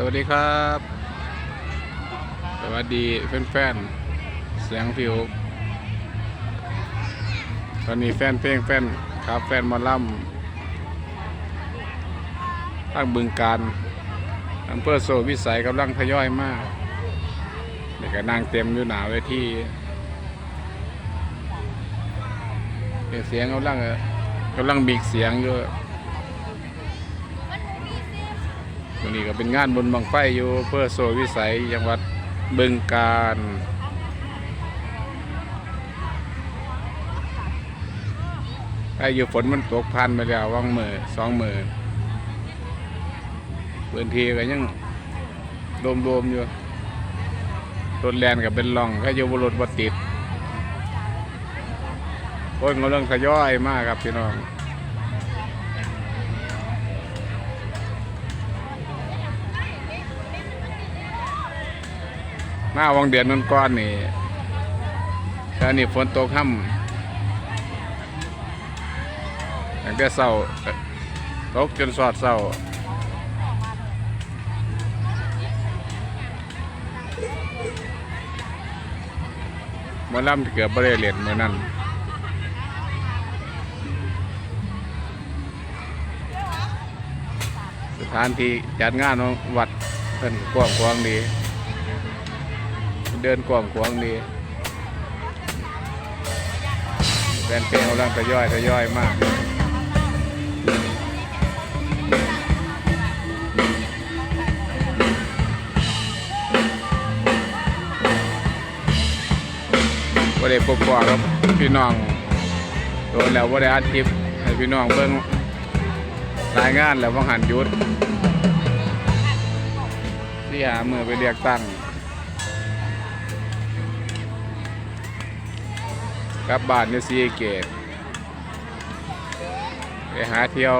สวัสดีครับ สวัสดีแฟนๆ เสียงผิว ตอนนี้แฟนเพลงแฟนครับแฟนมอลำตั้งบึงการอำเภอโซวิสัยกำลังทยอยมากเด็กก็นั่งเต็มอยู่หนาเวทีเสียงกำลังกำลังบีกเสียงอยู่ วันนี้ก็เป็นงานบนบังไฟอยู่เพื่อโซวิสัยจังหวัดบึงกาฬไอ้อยู่ฝนมันตกพันไปแล้วว่างมือสองมือพื้นที่ก็ยังโดมๆอยู่รถแลนกับเป็นล่องก็อยู่บนรถบัติดคนกำลังทยอยมากครับพี่น้อง มาวังเดือนนั้นก้อนนี่ตอนนี้ฝนตกค่ำตั้งแต่เศร้าตกจนสอดเศร้าเมื่อล่ำเกือบบริเลียนเมื่อนั้นสถานที่จัดงานวัดเป็นกว้างขวางดี เดินกว้างขวางดีแฟนเพลงกำลังทยอยทยอยมากว่าได้พบปะกับพี่น้องโดนแล้วว่าได้อัดคลิปให้พี่น้องเบิ่งรายงานแล้วว่างหันยุดที่หามือไปเรียกตั้ง กลับบ้านอยู่ซีเกตไปหาเที่ยว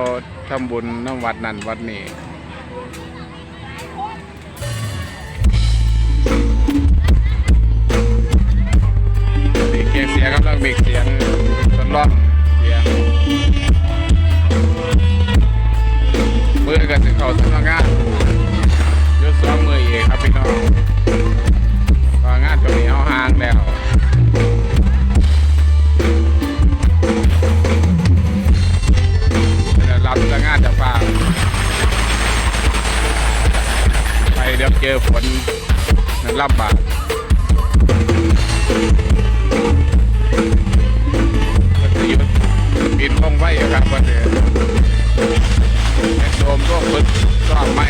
ทำบุญน้ำวัดนั่นวัดนี้ เดี๋ยวเจอฝนมันลำบากมันจะหยุดบินลงไว้ครับวันนี้โดมร่วงบึกก็ไม่